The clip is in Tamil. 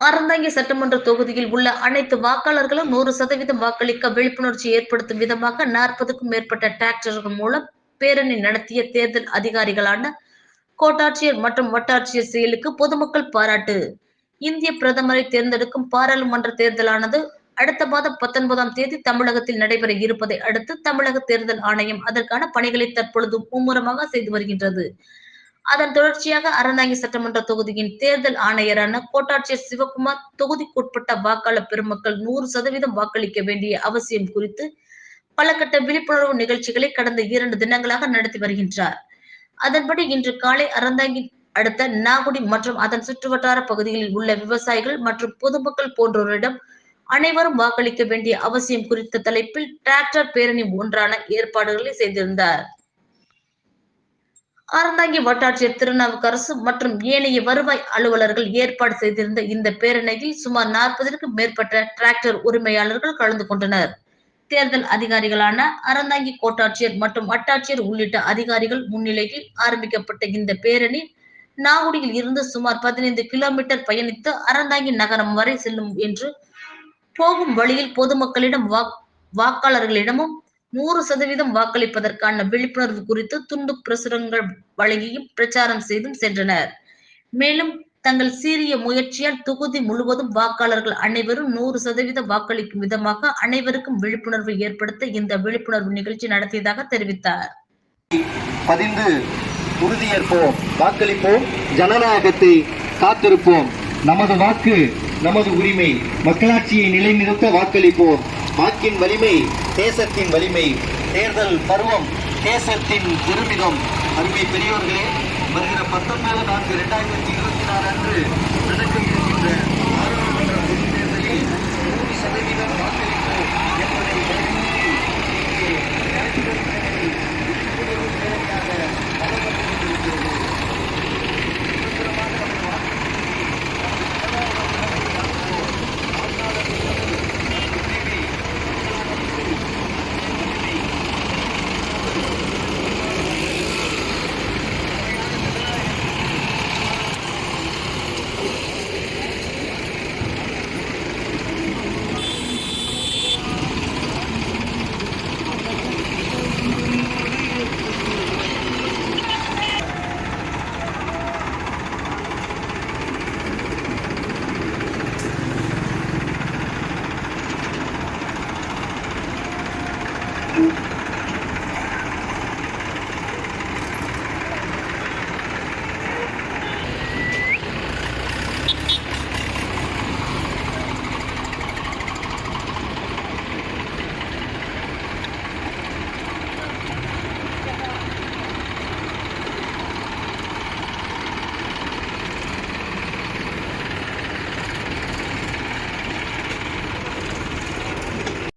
அறந்தாங்கி சட்டமன்ற தொகுதியில் உள்ள அனைத்து வாக்காளர்களும் நூறு சதவீதம் வாக்களிக்க விழிப்புணர்ச்சி ஏற்படுத்தும் விதமாக நாற்பதுக்கும் மேற்பட்ட டிராக்டர்கள் மூலம் பேரணி நடத்திய தேர்தல் அதிகாரிகளான கோட்டாட்சியர் மற்றும் வட்டாட்சியர் செயலுக்கு பொதுமக்கள் பாராட்டு. இந்திய பிரதமரை தேர்ந்தெடுக்கும் பாராளுமன்ற தேர்தலானது அடுத்த மாதம் பத்தொன்பதாம் தேதி தமிழகத்தில் நடைபெற இருப்பதை அடுத்து தமிழக தேர்தல் ஆணையம் அதற்கான பணிகளை தற்பொழுது மும்முரமாக செய்து வருகின்றது. அதன் தொடர்ச்சியாக அறந்தாங்கி சட்டமன்ற தொகுதியின் தேர்தல் ஆணையரான கோட்டாட்சியர் சிவகுமார் தொகுதிக்குட்பட்ட வாக்காளர் பெருமக்கள் நூறு சதவீதம் வாக்களிக்க வேண்டிய அவசியம் குறித்து பல கட்ட விழிப்புணர்வு நிகழ்ச்சிகளை கடந்த இரண்டு தினங்களாக நடத்தி வருகின்றார். அதன்படி இன்று காலை அறந்தாங்கி அடுத்த நாகுடி மற்றும் அதன் சுற்றுவட்டார பகுதிகளில் உள்ள விவசாயிகள் மற்றும் பொதுமக்கள் போன்றோரிடம் அனைவரும் வாக்களிக்க வேண்டிய அவசியம் குறித்த தலைப்பில் டிராக்டர் பேரணி ஒன்றான ஏற்பாடுகளை செய்திருந்தார். அறந்தாங்கி வட்டாட்சியர் திருநாவுக்கரசு மற்றும் ஏனைய வருவாய் அலுவலர்கள் ஏற்பாடு செய்திருந்த இந்த பேரணியில் சுமார் நாற்பதற்கும் மேற்பட்ட டிராக்டர் உரிமையாளர்கள் கலந்து கொண்டனர். தேர்தல் அதிகாரிகளான அறந்தாங்கி கோட்டாட்சியர் மற்றும் வட்டாட்சியர் உள்ளிட்ட அதிகாரிகள் முன்னிலையில் ஆரம்பிக்கப்பட்ட இந்த பேரணி நாகுடியில் இருந்து சுமார் பதினைந்து கிலோமீட்டர் பயணித்து அறந்தாங்கி நகரம் வரை செல்லும் என்று போகும் வழியில் பொதுமக்களிடம் வாக்காளர்களிடமும் நூறு சதவீதம் வாக்களிப்பதற்கான விழிப்புணர்வு குறித்து துண்டு பிரசுரங்கள் வழங்கியும் பிரச்சாரம் செய்தும் சென்றனர். மேலும் தங்கள் சீரிய முயற்சியால் தொகுதி முழுவதும் வாக்காளர்கள் அனைவரும் நூறு சதவீதம் வாக்களிக்கும் விதமாக அனைவருக்கும் விழிப்புணர்வு ஏற்படுத்த இந்த விழிப்புணர்வு நிகழ்ச்சி நடத்தியதாக தெரிவித்தார். பதிந்து உறுதியேற்போம் வாக்களிப்போம் ஜனநாயகத்தை காத்திருப்போம். நமது வாக்கு நமது உரிமை மக்களாட்சியை நிலைநிறுத்த வாக்களிப்போம். வாக்கின் வலிமை தேசத்தின் வலிமை தேர்தல் பருவம் தேசத்தின் பெருமிதம். அருமை பெரியோர்களே வருகிற பத்தொன்பது நான்கு இரண்டாயிரத்தி இருபத்தி நாலு அன்று நடக்க இருக்கின்ற